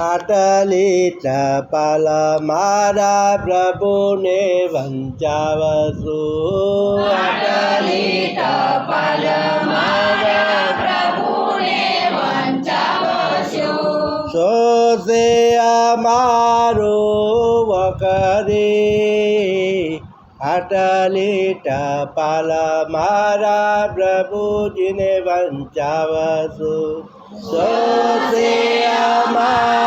આટલી ટપાલ મારા પ્રભુને વંચાવશું આટલી ટપાલ મારા પ્રભુને વંચાવશો સોસે અમારો વકરે આટલી ટપાલ મારા પ્રભુજીને વંચાવશું સોસે અમારો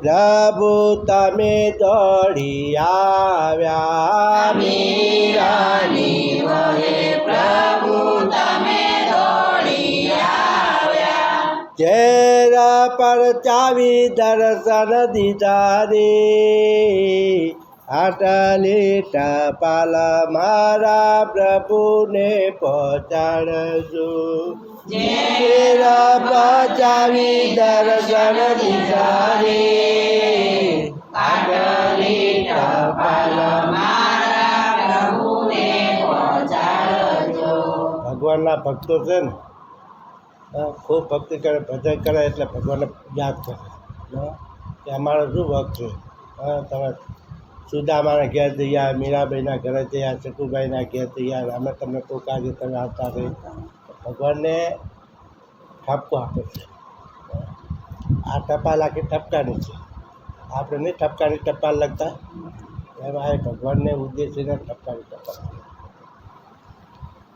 પ્રભુ તમે દોડી આવ્યા. મીરાની વહે પ્રભુ તમે દોડી આવ્યા ચહેરા પર ચાવી દર્શન દીધા રે આટલી ટપાલ મારા પ્રભુને પહોંચાડજો. ચહેરા પર ચાવી દર્શન દીધા રે આટલી ટપાલ મારા પ્રભુને પહોંચાડજો ભગવાનના ભક્તો છે ને હા, ખૂબ ભક્તિ કરે ભજન કરે એટલે ભગવાનને યાદ કરે. હા, કે અમારો શું ભક્ત છે? હા તમે સુદામાના ઘેર જઈ આવ્યા મીરાબાઈના ઘરે જઈ આવ્યા ચકુભાઈના ઘેર જઈ આવ્યા અમે તમને કોઈ કાર્ય તમે આવતા રહી ભગવાનને ઠપકો આપે છે આ ટપાલ આખી ઠપકાની છે આપણે નહીં ઠપકાની ટપાલ લખતા એમ આ ભગવાનને ઉદ્દેશીને ઠપકાની ટપાલ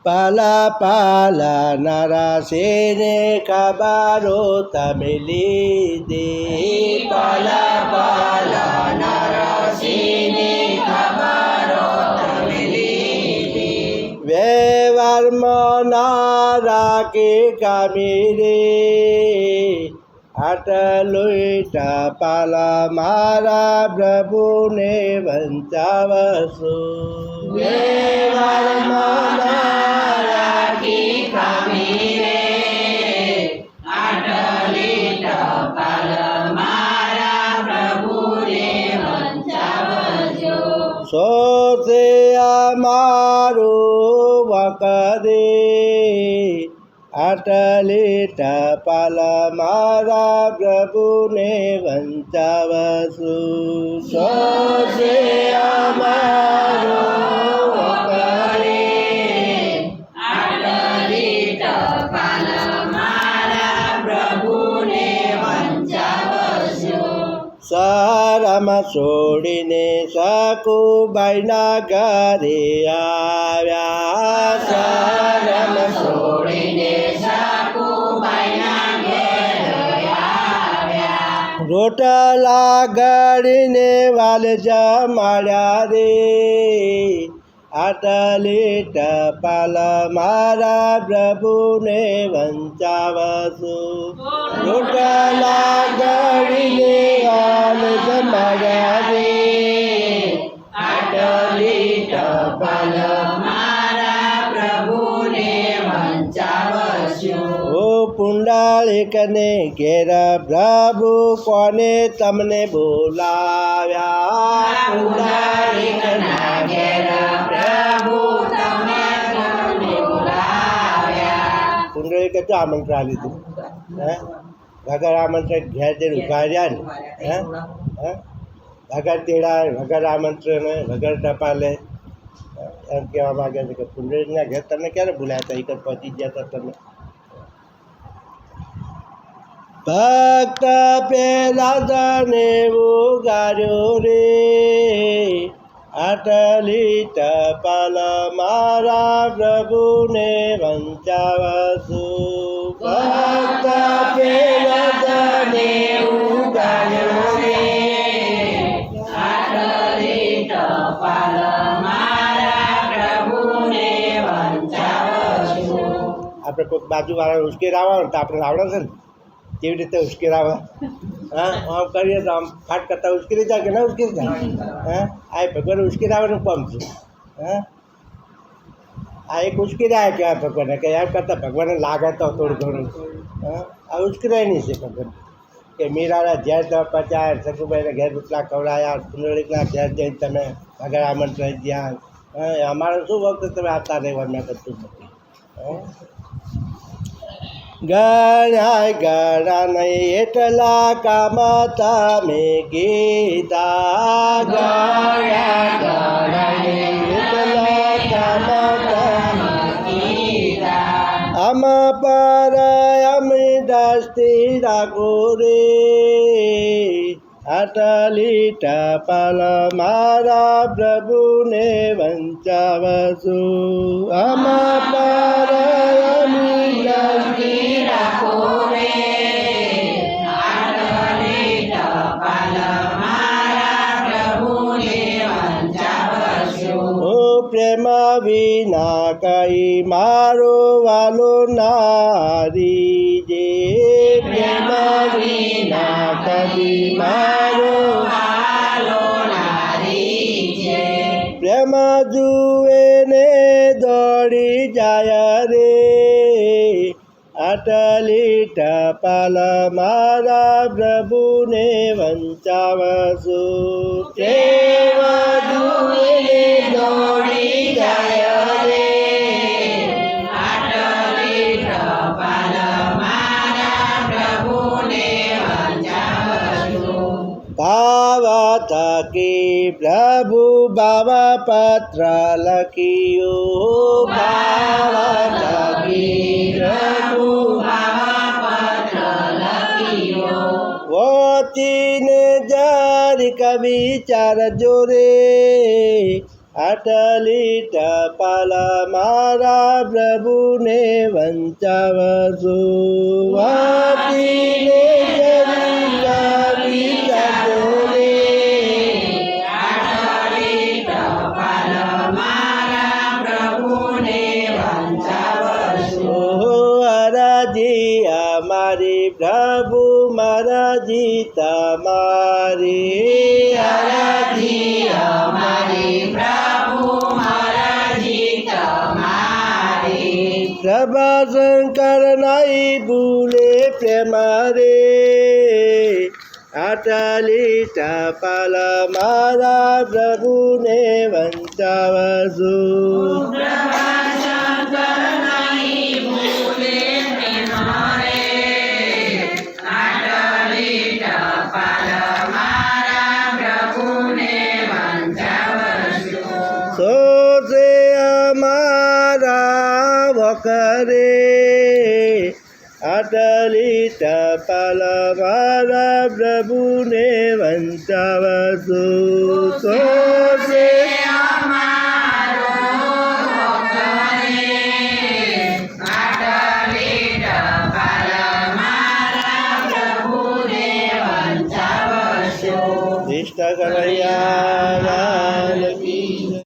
પાલા પાલા નારા શેને ખબરો તમે લીધી પાલા પાલા નારા શેને ખબરો તમે લીધી વ્યવહારમાં નારા કે કામી રે આટલું ટપાલા મારા પ્રભુને વંચાવશું. સોસે અમારું વકરે આટલી ટપાલ મારા પ્રભુને વંચાવશું સોસે અમારું સારામાં છોડીને શકુબાઈના ઘરે આવ્યા આવ્યા રોટલા ગળીને વાલ જમાડ્યા રે આટલી ટપાલ મારા પ્રભુને વંચાવશું રોટલા ગળીને વાલ જમાડ્યા રે આટલી ટપાલ મારા પ્રભુને તમે કોને બોલાવ્યા પુંડળિકે તો આમંત્રણ લીધું હે વગર આમંત્રણ ઘેર જઈને ઊભા રહ્યા ને હે હે વગર તેડા વગર આમંત્રણ વગર ટપાલે એમ કહેવા માગે છે કે પુંડળિકના ઘેર તમને ક્યારે બોલાયા હતા એક જ પહોંચી ગયા હતા તમે ભક્ત પેલા તને ઉગાડ્યો રે. અટલી તપલ મારા પ્રભુને વંચાવશું. ભક્ત પેલા તને ઉગાડ્યો રે અટલી તપલ આપણે કોઈક બાજુવાળા ઉશ્કેર આવવાનું તો આપણે આવડે છે ને? કેવી રીતે ઉશ્કેરાવે હા? આમ કરીએ તો આમ ફાટ કરતાં ઉશ્કેરી જાય કે ના ઉશ્કેરી જાય? હા? આ એ ભગવાન ઉશ્કેરાવાનું કામ છે? હા? આ એક ઉશ્કેરાય કહેવાય ભગવાનને કે એમ કરતાં ભગવાનને લાગે તો થોડું ઘણું. હા? આ ઉશ્કેરાય નહીં છે ભગવાન. કે મીરાના ઘેર તમે પચાય સકુભાઈને ઘેર રોટલા ખવડાયા સુંદરીકના ઘેર જઈને તમે આગળ આમંત્રણ જ્યાં અમારે શું વખત તમે આવતા રહેવા મેં બધું નથી હે? ગણાય ગણાય એટલા કામ તમે ગીતા. અમ પર અમે દસ્તી રાખો રે અટલી ટપાલ મારા પ્રભુને વંચાવશુ અમા પર રાખો રે પ્રેમ વિના કઈ મારો વાલો નારી મારો હાલો નારી છે પ્રેમ જુએ ને દોડી જાય રે. અટલી ટપાલ મારા પ્રભુને વંચાવશો પ્રેમ જુએ દોડી જાય आवत की प्रभु बाबा पत्र लखियो बाबा की प्रभु वो तीन जार कवि चार जोरे अटली पाल मारा प्रभु ने वंचावसु। तीन जरी મારાજી મારી. અરજી અમારી પ્રભુ પ્રભા શંકર નાઈ ભૂલે પ્રેમારે. આટલી મારા પ્રભુને વંચાવશુ અમારા વખરે અટલી ટપાલ મારા પ્રભુને વંચાવશુ